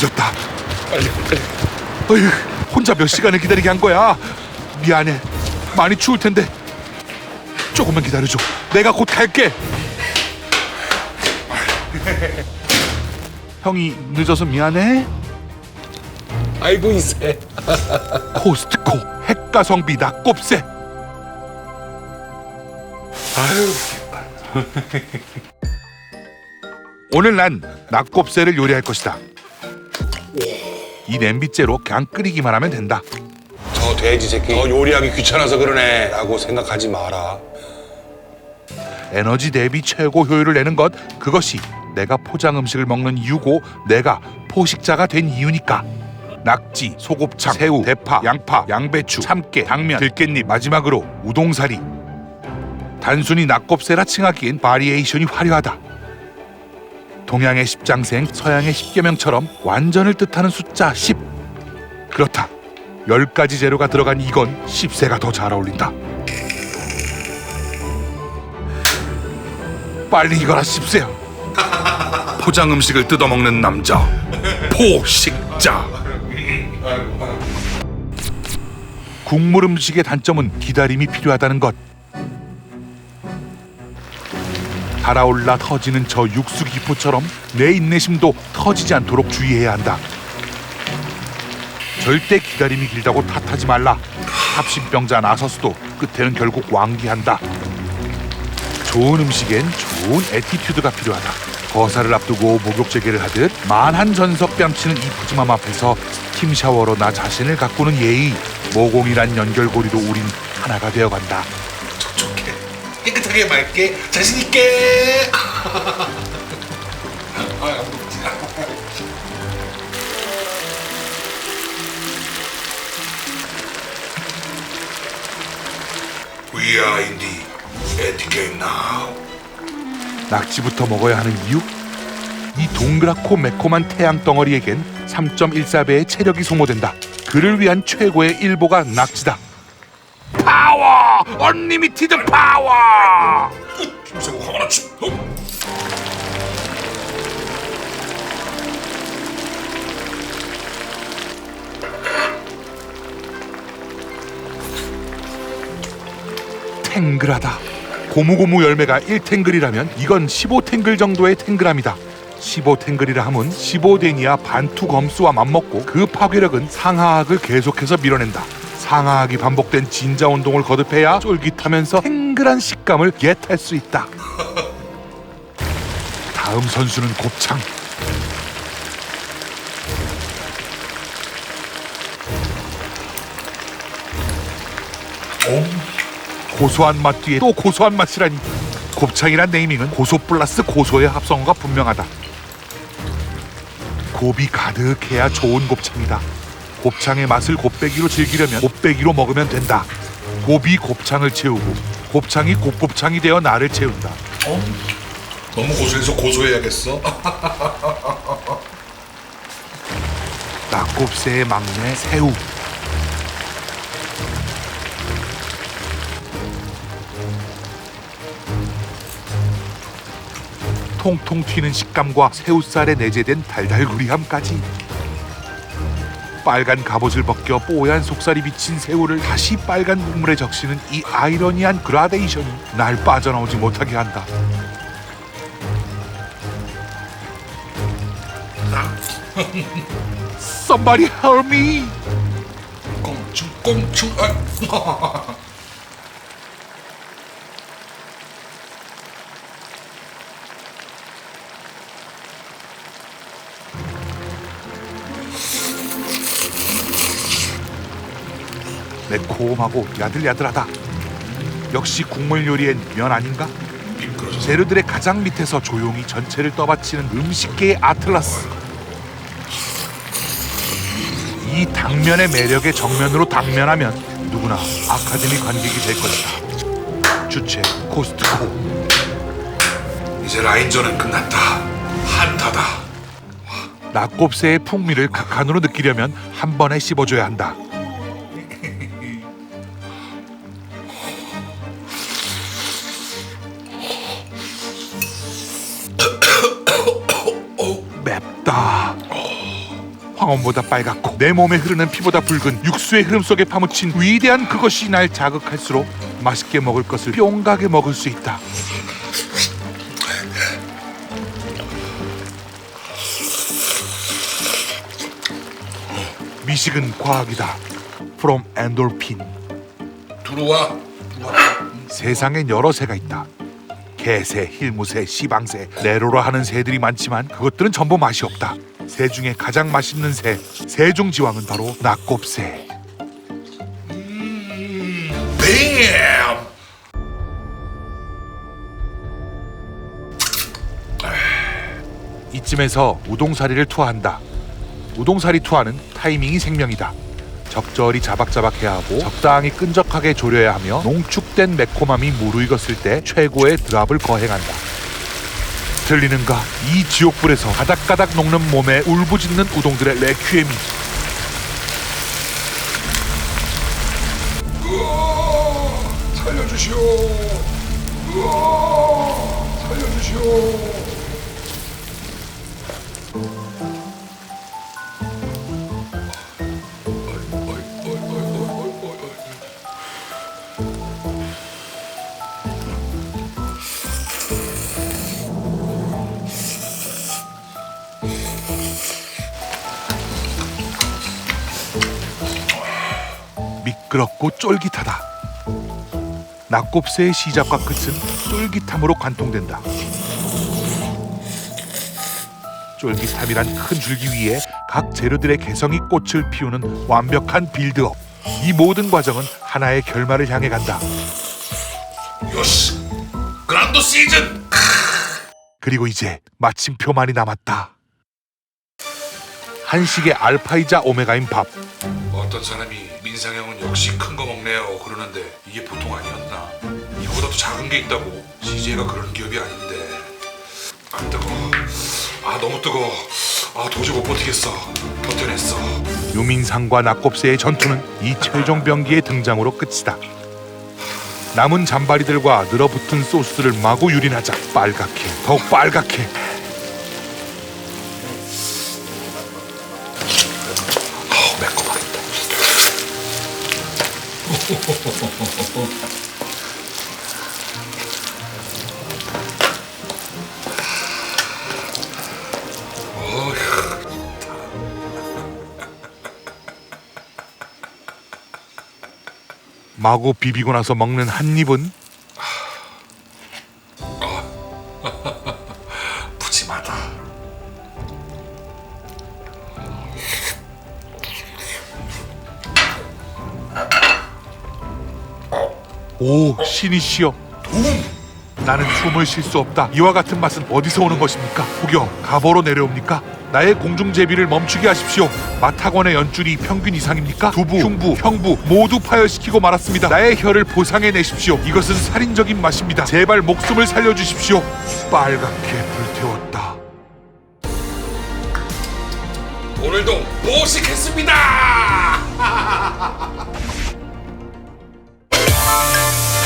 늦었다. 빨리 빨리. 어휴, 혼자 몇 시간을 기다리게 한 거야. 미안해. 많이 추울 텐데. 조금만 기다려줘. 내가 곧 갈게. 형이 늦어서 미안해. 아이고 이세. 코스트코 핵가성비 낙곱새. 아유. 오늘 난 낙곱새를 요리할 것이다. 이 냄비째로 그냥 끓이기만 하면 된다. 저 돼지 새끼. 너 요리하기 귀찮아서 그러네 라고 생각하지 마라. 에너지 대비 최고 효율을 내는 것 그것이 내가 포장 음식을 먹는 이유고 내가 포식자가 된 이유니까 낙지, 소곱창, 새우, 대파, 양파, 양배추, 참깨, 당면, 들깻잎 마지막으로 우동사리 단순히 낙곱새라 칭하기엔 바리에이션이 화려하다 동양의 십장생, 서양의 십계명처럼 완전을 뜻하는 숫자 10 그렇다 10가지 재료가 들어간 이건 10세가 더 잘 어울린다 빨리 이거라 씹세요. 포장 음식을 뜯어먹는 남자 포식자. 국물 음식의 단점은 기다림이 필요하다는 것. 달아올라 터지는 저 육수 기포처럼 내 인내심도 터지지 않도록 주의해야 한다. 절대 기다림이 길다고 탓하지 말라. 합심병자 나서스도 끝에는 결국 완기한다. 좋은 음식엔 좋은 에티튜드가 필요하다. 거사를 앞두고 목욕 재개를 하듯 만한 전석 뺨치는 이 푸짐함 앞에서 스팀 샤워로 나 자신을 가꾸는 예의, 모공이란 연결고리로 우린 하나가 되어간다. 촉촉해. 깨끗하게 맑게 자신 있게. 아, We are in the etiquette now. 낙지부터 먹어야 하는 이유? 이 동그랗고 매콤한 태양 덩어리에겐 3.14배의 체력이 소모된다. 그를 위한 최고의 일보가 낙지다. 파워! 언리미티드 파워! 김세고 화가 나지. 어? 탱글하다. 고무고무 열매가 1탱글이라면 이건 15탱글 정도의 탱글함이다. 15탱글이라 함은 15데니아 반투 검수와 맞먹고 그 파괴력은 상하악을 계속해서 밀어낸다. 상하악이 반복된 진자 운동을 거듭해야 쫄깃하면서 탱글한 식감을 겟할 수 있다. 다음 선수는 곱창. 고소한 맛 뒤에 또 고소한 맛이라니 곱창이란 네이밍은 고소 플러스 고소의 합성어가 분명하다 곱이 가득해야 좋은 곱창이다 곱창의 맛을 곱빼기로 즐기려면 곱빼기로 먹으면 된다. 곱이 곱창을 채우고 곱창이 곱곱창이 되어 나를 채운다. 너무 고소해서 고소해야겠어. 낙곱새의 막내 새우. 통통 튀는 식감과 새우살에 내재된 달달구리함까지 빨간 갑옷을 벗겨 뽀얀 속살이 비친 새우를 다시 빨간 국물에 적시는 이 아이러니한 그라데이션이 날 빠져나오지 못하게 한다 Somebody help. 아. 매콤하고 야들야들하다. 역시 국물 요리엔 면 아닌가? 재료들의 가장 밑에서 조용히 전체를 떠받치는 음식계의 아틀라스. 이 당면의 매력의 정면으로 당면하면 누구나 아카데미 관객이 될 것이다. 주체 코스트코. 이제 라인전은 끝났다. 한타다. 낙곱새의 풍미를 각한으로 느끼려면 한 번에 씹어줘야 한다. 황혼보다 빨갛고 내 몸에 흐르는 피보다 붉은 육수의 흐름 속에 파묻힌 위대한 그것이 날 자극할수록 맛있게 먹을 것을 뿅가게 먹을 수 있다. 미식은 과학이다. From 엔돌핀. 들어와. 세상엔 여러 새가 있다. 개새, 힐무새, 시방새, 레로라 하는 새들이 많지만 그것들은 전부 맛이 없다. 새 중에 가장 맛있는 새, 세종지왕은 바로 낙곱새. 뱀. 이쯤에서 우동사리를 투하한다. 우동사리 투하는 타이밍이 생명이다. 적절히 자박자박해야 하고 적당히 끈적하게 조려야 하며 농축된 매콤함이 무르익었을 때 최고의 드랍을 거행한다. 들리는가? 이 지옥불에서 가닥가닥 녹는 몸에 울부짖는 우동들의 레퀴엠이 살려주시오. 으아, 살려주시오. 미끄럽고 쫄깃하다. 낙곱새의 시작과 끝은 쫄깃함으로 관통된다. 쫄깃함이란 큰 줄기 위에 각 재료들의 개성이 꽃을 피우는 완벽한 빌드업. 이 모든 과정은 하나의 결말을 향해 간다. 요시. 그란도 시즌. 그리고 이제 마침표만이 남았다. 한식의 알파이자 오메가인 밥. 어떤 사람이 민상 형은 역시 큰 거 먹네요 그러는데 이게 보통 아니었나? 이거보다도 작은 게 있다고 CJ가 그런 기업이 아닌데. 안 뜨거 아 너무 뜨거 아 도저히 못 버티겠어. 버텨냈어. 유민상과 낙곱새의 전투는 이 최종 병기의 등장으로 끝이다. 남은 잔바리들과 늘어붙은 소스를 마구 유린하자 빨갛게 더욱 빨갛게 마구 비비고 나서 먹는 한 입은? 푸짐하다 오 신이시여. 나는 숨을 쉴 수 없다. 이와 같은 맛은 어디서 오는 것입니까? 혹여 가보로 내려옵니까? 나의 공중제비를 멈추게 하십시오. 마타곤의 연줄이 평균 이상입니까? 두부 흉부 형부 모두 파열시키고 말았습니다. 나의 혀를 보상해 내십시오. 이것은 살인적인 맛입니다. 제발 목숨을 살려주십시오. 빨갛게 불태웠다. 오늘도 모시겠습니다 Música